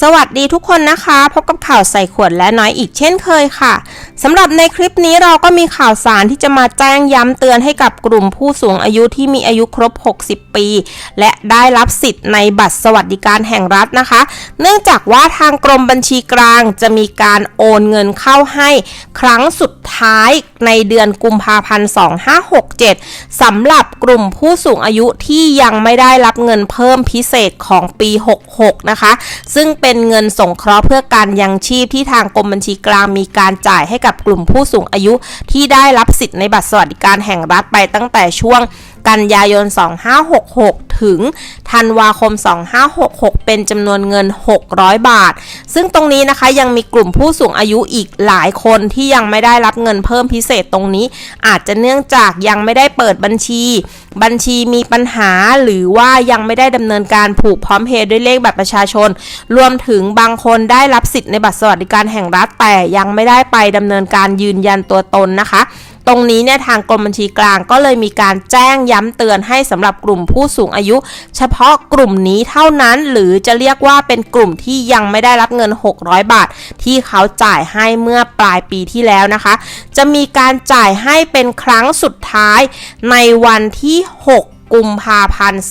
สวัสดีทุกคนนะคะ พบกับข่าวใส่ขวดและน้อยอีกเช่นเคยค่ะสำหรับในคลิปนี้เราก็มีข่าวสารที่จะมาแจ้งย้ำเตือนให้กับกลุ่มผู้สูงอายุที่มีอายุครบ 60 ปี และได้รับสิทธิ์ในบัตรสวัสดิการแห่งรัฐนะคะ เนื่องจากว่าทางกรมบัญชีกลางจะมีการโอนเงินเข้าให้ ครั้งสุดท้ายในเดือนกุมภาพันธ์ 2567สำหรับกลุ่มผู้สูงอายุที่ยังไม่ได้รับเงินเพิ่มพิเศษของปี 66 นะคะ ซึ่งเป็นเงินสงเคราะห์เพื่อการยังชีพที่ทางกรมบัญชีกลางมีการจ่ายให้กับกลุ่มผู้สูงอายุที่ได้รับสิทธิ์ในบัตรสวัสดิการแห่งรัฐไปตั้งแต่ช่วง กันยายน 2566 ถึงธันวาคม 2566 เป็นจำนวนเงิน 600 บาท ซึ่งตรงนี้นะคะยังมีกลุ่มผู้สูงอายุอีกหลายคนที่ยังไม่ได้รับเงินเพิ่มพิเศษตรงนี้ อาจจะเนื่องจากยังไม่ได้เปิดบัญชี บัญชีมีปัญหาหรือว่ายังไม่ได้ดำเนินการผูกพร้อมเพย์ด้วยเลขบัตรประชาชน รวมถึงบางคนได้รับสิทธิ์ในบัตรสวัสดิการแห่งรัฐแต่ยังไม่ได้ไปดำเนินการยืนยันตัวตนนะคะ ตรงนี้เนี่ยทางกรมบัญชีกลางก็เลยมีการแจ้งย้ำเตือนให้สำหรับกลุ่มผู้สูงอายุ เฉพาะกลุ่มนี้เท่านั้น หรือจะเรียกว่าเป็นกลุ่มที่ยังไม่ได้รับเงิน 600 บาท ที่เขาจ่ายให้เมื่อปลายปีที่แล้วนะคะ จะมีการจ่ายให้เป็นครั้งสุดท้ายในวันที่6กุมภาพันธ์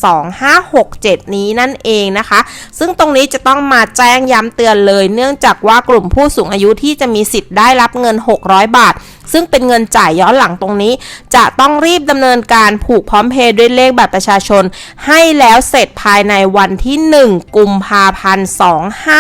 2567 นี้นั่นเองนะคะ ซึ่งตรงนี้จะต้องมาแจ้งย้ำเตือนเลย เนื่องจากว่ากลุ่มผู้สูงอายุที่จะมีสิทธิ์ได้รับเงิน 600 บาท ซึ่งเป็นเงินจ่ายย้อนหลังตรงนี้ จะต้องรีบดำเนินการผูกพร้อมเพย์ด้วยเลขบัตรประชาชน ให้แล้วเสร็จภายในวันที่ 1 กุมภาพันธ์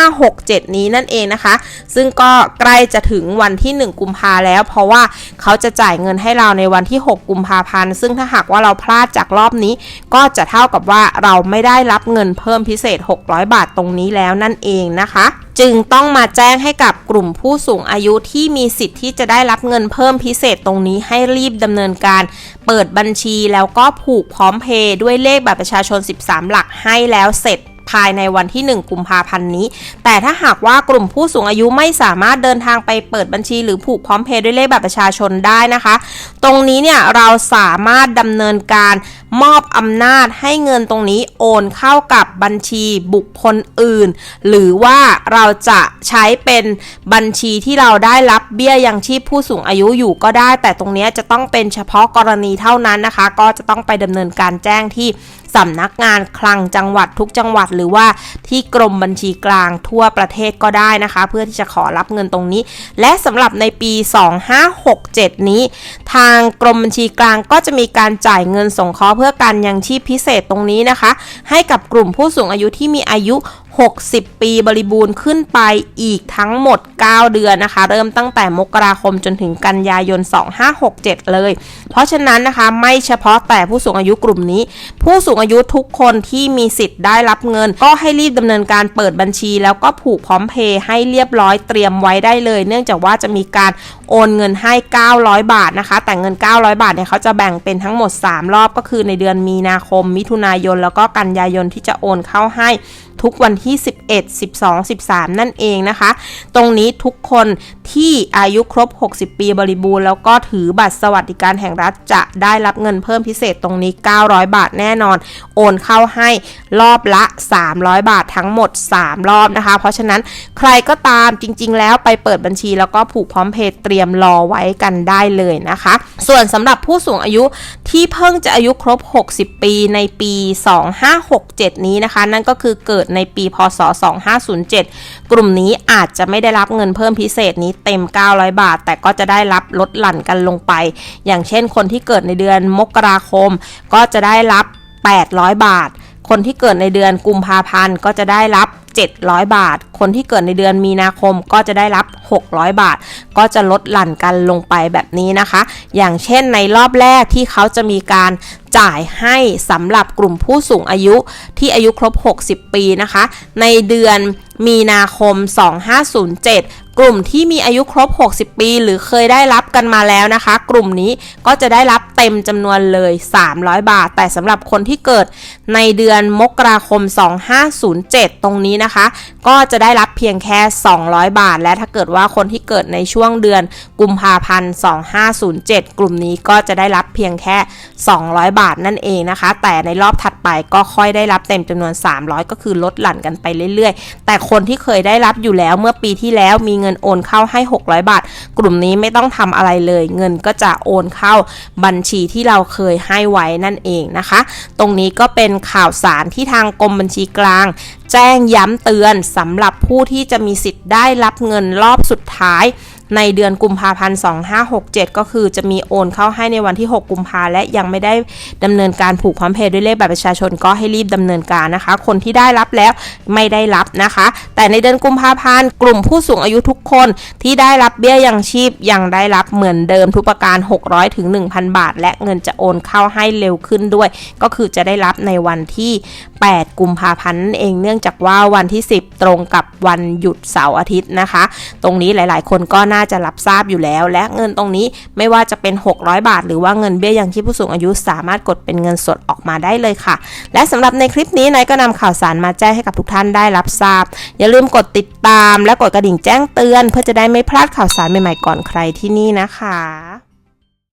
2567 นี้นั่นเองนะคะ ซึ่งก็ใกล้จะถึงวันที่ 1 กุมภาแล้ว เพราะว่าเขาจะจ่ายเงินให้เราในวันที่ 6 กุมภาพันธ์ ซึ่งถ้าหากว่าเราพลาดจากรอบนี้ ก็จะเท่ากับว่าเราไม่ได้รับเงินเพิ่มพิเศษ 600 บาทตรงนี้แล้วนั่นเองนะคะ จึงต้องมาแจ้งให้กับกลุ่มผู้สูงอายุที่มีสิทธิ์ที่จะได้รับเงินเพิ่มพิเศษตรงนี้ให้รีบดำเนินการ เปิดบัญชีแล้วก็ผูกพร้อมเพย์ด้วยเลขบัตรประชาชน 13 หลักให้แล้วเสร็จ ภายในวันที่ 1 กุมภาพันธ์นี้ แต่ถ้าหากว่ากลุ่มผู้สูงอายุไม่สามารถเดินทางไปเปิดบัญชี หรือผูกพร้อมเพย์ด้วยเลขบัตรประชาชนได้นะคะ ตรงนี้เนี่ยเราสามารถดำเนินการมอบอำนาจให้เงินตรงนี้โอนเข้ากับบัญชีบุคคลอื่น หรือว่าเราจะใช้เป็นบัญชีที่เราได้รับเบี้ยยังชีพผู้สูงอายุอยู่ก็ได้ แต่ตรงนี้จะต้องเป็นเฉพาะกรณีเท่านั้นนะคะ ก็จะต้องไปดำเนินการแจ้งที่สำนักงานคลังจังหวัดทุกจังหวัดหรือว่าที่กรมบัญชีกลางทั่วประเทศก็ได้นะคะ เพื่อที่จะขอรับเงินตรงนี้ และสำหรับในปี 2567 นี้ ทางกรมบัญชีกลางก็จะมีการจ่ายเงินสงเคราะห์เพื่อการยังชีพพิเศษตรงนี้นะคะ ให้กับกลุ่มผู้สูงอายุที่มีอายุ 60 ปีบริบูรณ์ขึ้นไปอีกทั้งหมด 9 เดือนนะคะ เริ่มตั้งแต่มกราคมจนถึงกันยายน 2567 เลย เพราะฉะนั้นนะคะไม่เฉพาะแต่ผู้สูงอายุกลุ่มนี้ ผู้สูงอายุทุกคนที่มีสิทธิ์ได้รับเงิน ก็ให้รีบดำเนินการเปิดบัญชี แล้วก็ผูกพร้อมเพย์ให้เรียบร้อยเตรียมไว้ได้เลย เนื่องจากว่าจะมีการโอนเงินให้ 900 บาทนะคะ แต่เงิน 900 บาทเนี่ยเขาจะแบ่งเป็นทั้งหมด 3 รอบก็คือในเดือนมีนาคม มิถุนายน แล้วก็กันยายนที่จะโอนเข้าให้ ทุกวันที่ 11 12 13 นั่นเองนะคะ ตรงนี้ทุกคนที่อายุครบ 60 ปีบริบูรณ์แล้วก็ถือบัตรสวัสดิการแห่งรัฐจะได้รับเงินเพิ่มพิเศษตรงนี้ 900 บาทแน่นอน โอนเข้าให้รอบละ 300 บาททั้งหมด 3 รอบนะคะ เพราะฉะนั้นใครก็ตามจริง ๆ แล้วไปเปิดบัญชีแล้วก็ผูกพร้อมเพย์เตรียมรอไว้กันได้เลยนะคะ ส่วนสำหรับผู้สูงอายุที่เพิ่งจะอายุครบ 60 ปีในปี 2567 นี้นะคะ นั่นก็คือเกิดในปีพศ 2507 กลุ่มนี้อาจจะไม่ได้รับเงินเพิ่มพิเศษนี้เต็ม 900 บาท แต่ก็จะได้รับลดหลั่นกันลงไป อย่างเช่นคนที่เกิดในเดือนมกราคม ก็จะได้รับ 800 บาท คนที่เกิดในเดือนกุมภาพันธ์ก็จะได้รับ 700 บาท คนที่เกิดในเดือนมีนาคมก็จะได้รับ 600 บาท ก็จะลดหลั่นกันลงไปแบบนี้นะคะ อย่างเช่นในรอบแรกที่เขาจะมีการจ่ายให้สำหรับกลุ่มผู้สูงอายุที่อายุครบ 60 ปีนะคะ ในเดือนมีนาคม 2507กลุ่มที่มีอายุครบ 60 ปี หรือเคยได้รับกันมาแล้วนะคะ กลุ่มนี้ก็จะได้รับเต็มจำนวนเลย 300 บาท แต่สำหรับคนที่เกิดในเดือนมกราคม 2507 ตรงนี้นะคะ ก็จะได้รับเพียงแค่ 200 บาท และถ้าเกิดว่าคนที่เกิดในช่วงเดือนกุมภาพันธ์ 2507 กลุ่มนี้ก็จะได้รับเพียงแค่ 200 บาทนั่นเองนะคะ แต่ในรอบถัดไปก็ค่อยได้รับเต็มจำนวน 300 ก็คือลดหลั่นกันไปเรื่อยๆ แต่คนที่เคยได้รับอยู่แล้วเมื่อปีที่แล้วมีเงินโอนเข้าให้ 600 บาท กลุ่มนี้ไม่ต้องทำอะไรเลย เงินก็จะโอนเข้าบัญชีที่เราเคยให้ไว้นั่นเองนะคะ ตรงนี้ก็เป็นข่าวสารที่ทางกรมบัญชีกลาง แจ้งย้ำเตือนสำหรับผู้ที่จะมีสิทธิ์ได้รับเงินรอบสุดท้าย ในเดือนกุมภาพันธ์ 2567 ก็คือจะมีโอนเข้าให้ในวันที่ 6 กุมภาและยังไม่ได้ดำเนินการผูกพร้อมเพย์ด้วยเลขบัตรประชาชนก็ให้รีบดำเนินการนะคะ คนที่ได้รับแล้วไม่ได้รับนะคะ แต่ในเดือนกุมภาพันธ์กลุ่มผู้สูงอายุทุกคนที่ได้รับเบี้ยยังชีพยังได้รับเหมือนเดิมทุกประการ 600ถึง1,000 บาท และเงินจะโอนเข้าให้เร็วขึ้นด้วย ก็คือจะได้รับในวันที่ 8 กุมภาพันธ์นั่นเองเนื่องจากว่าวันที่ 10 ตรงกับวันหยุดเสาร์อาทิตย์นะคะ ตรงนี้หลาย ๆ คนก็น่าจะรับทราบอยู่แล้ว และเงินตรงนี้ไม่ว่าจะเป็น 600 บาท หรือว่าเงินเบี้ยยังชีพผู้สูงอายุสามารถกดเป็นเงินสดออกมาได้เลยค่ะ และสำหรับในคลิปนี้นายก็นำข่าวสารมาแจ้งให้กับทุกท่านได้รับทราบ อย่าลืมกดติดตาม และกดกระดิ่งแจ้งเตือน เพื่อจะได้ไม่พลาดข่าวสารใหม่ๆก่อนใครที่นี่นะคะ